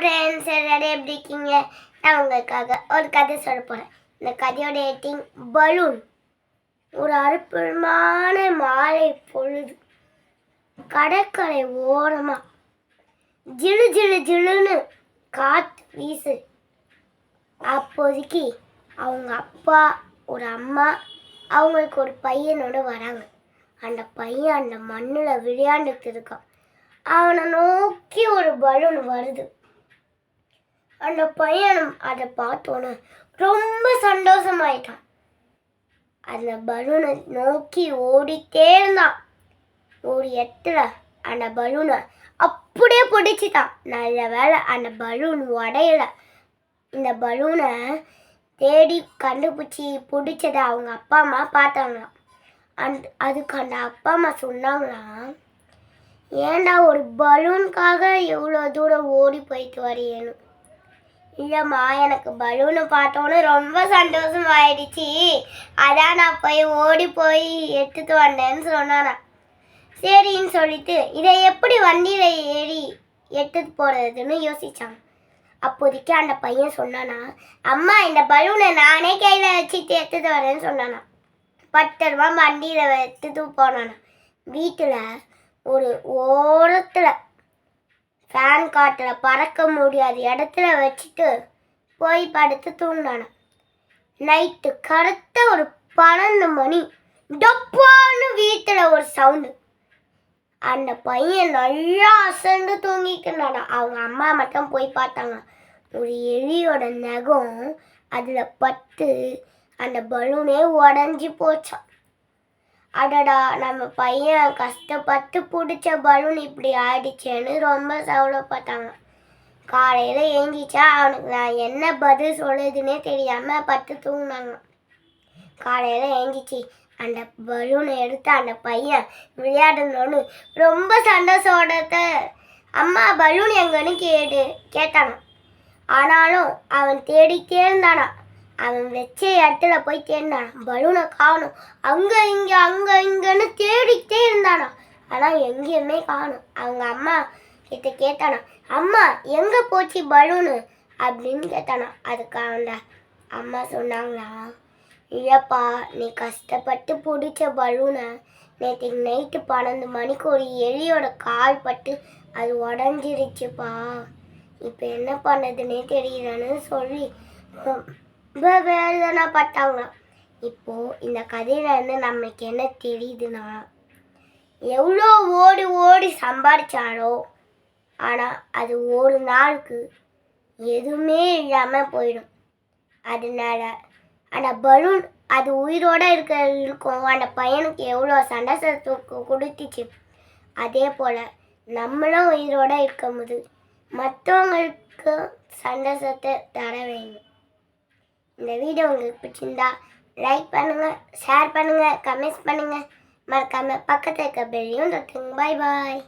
Friends எல்லாரும் எப்படி இருக்கீங்க? நான் உங்களுக்காக ஒரு கதை சொல்ல போகிறேன் இந்த கதையோட ஏட்டிங் பலூன் ஒரு அற்புதமான மாலை பொழுது. கடற்கரை ஓரமாக ஜிலு ஜிலு ஜிலுன்னு காற்று வீசு. அப்போதைக்கு அவங்க அப்பா ஒரு அம்மா அவங்களுக்கு ஒரு பையனோட வராங்க. அந்த பையன் அந்த மண்ணில் விளையாண்டுட்டு இருக்கான். அவனை நோக்கி ஒரு பலூன் வருது. அந்த பையன் அதை பார்த்தோன்னே ரொம்ப சந்தோஷமாயிட்டான். அந்த பலூனை நோக்கி ஓடிட்டே இருந்தான். ஒரு இடத்துல அந்த பலூனை அப்படியே பிடிச்சிட்டான். நல்ல வேளை அந்த பலூன் உடையல. இந்த பலூனை தேடி கண்டுபிடிச்சி பிடிச்சதை அவங்க அப்பா அம்மா பார்த்தாங்களாம். அந் அதுக்கு அந்த அப்பா அம்மா சொன்னாங்களாம் ஏன்டா ஒரு பலூனுக்காக எவ்வளோ தூரம் ஓடி போயிட்டு வரையணும் இல்லைம்மா எனக்கு பலூனை பார்த்தோன்னே ரொம்ப சந்தோஷம் ஆயிடுச்சு அதான் நான் போய் ஓடி போய் எடுத்துட்டு வந்தேன்னு சொன்னானா. சரின்னு சொல்லிட்டு இதை எப்படி வண்டியில் ஏறி எடுத்துட்டு போகிறதுன்னு யோசிச்சாங்க அப்போதைக்கு அந்த பையன் சொன்னானா அம்மா இந்த பலூனை நானே கையில் வச்சுட்டு எடுத்துட்டு வரேன்னு சொன்னானா. பத்து ரூபா வண்டியில் எடுத்துட்டு போனானா. வீட்டில் ஒரு ஓரத்தில் ஃபேன் காட்டில் பறக்க முடியாத இடத்துல வச்சுட்டு போய் படுத்து தூங்கினானா நைட்டு கருத்த ஒரு பன்னெண்டு மணி டப்பான்னு வீட்டில் ஒரு சவுண்டு அந்த பையன் நல்லா அசந்து தூங்கிக்கினானா அவங்க அம்மா மட்டும் போய் பார்த்தாங்க. ஒரு எலியோட நகம் அதில் பட்டு அந்த பலூனே உடஞ்சி போச்சான் அடடா நம்ம பையன் கஷ்டப்பட்டு பிடிச்ச பலூன் இப்படி ஆயிடுச்சேன்னு ரொம்ப சவலைப்பட்டாங்க காலையில் ஏஞ்சிச்சா அவனுக்கு நான் என்ன பதில் சொல்லுதுன்னே தெரியாமல் பட்டு தூங்கினாங்க. காலையில் ஏஞ்சிச்சு அந்த பலூனை எடுத்து அந்த பையன் விளையாடணும்னு ரொம்ப சந்தோஷோட அம்மா பலூன் எங்கன்னு கேட்டு கேட்டானா ஆனாலும் அவன் தேடி இருந்தானா. அவன் வச்ச இடத்துல போய் தேடினானா. பலூனை காணும். அங்கே இங்கே அங்கே இங்கேன்னு தேடிக்கிட்டே இருந்தானா. ஆனால் எங்கேயுமே காணும். அவங்க அம்மா கிட்ட கேட்டானா அம்மா எங்கே போச்சு பலூனு? அப்படின்னு கேட்டானா. அதுக்கு அவன்ட அம்மா சொன்னாங்களா இல்லைப்பா நீ கஷ்டப்பட்டு பிடிச்ச பலூனை நேற்று நைட்டு பன்னெண்டு மணிக்கு ஒரு எலியோட கால் பட்டு அது உடஞ்சிருச்சுப்பா. இப்போ என்ன பண்ணதுன்னே தெரியலன்னு சொல்லி ரொம்ப வேதனைப்பட்டாங்களாம் இப்போது இந்த கதையில இருந்து நம்மளுக்கு என்ன தெரியுதுன்னா எவ்வளோ ஓடி ஓடி சம்பாதிச்சாலோ ஆனால் அது ஒரு நாளுக்கு எதுவுமே இல்லாமல் போயிடும். அதனால அந்த பலூன் அது உயிரோட இருக்க இருக்கும் அந்த பையனுக்கு எவ்வளோ சண்டை கு- கொடுத்துச்சு. அதே போல் நம்மளும் உயிரோட இருக்கும்போது மற்றவங்களுக்கு சந்தோஷத்தை தர வேண்டும். இந்த வீடியோ உங்களுக்கு பிடிச்சிருந்தா லைக் பண்ணுங்கள் ஷேர் பண்ணுங்கள் கமெண்ட்ஸ் பண்ணுங்கள் மறக்காமல் பக்கத்தில் இருக்க பெல்லையும் தொட்டுங்க பாய் பாய்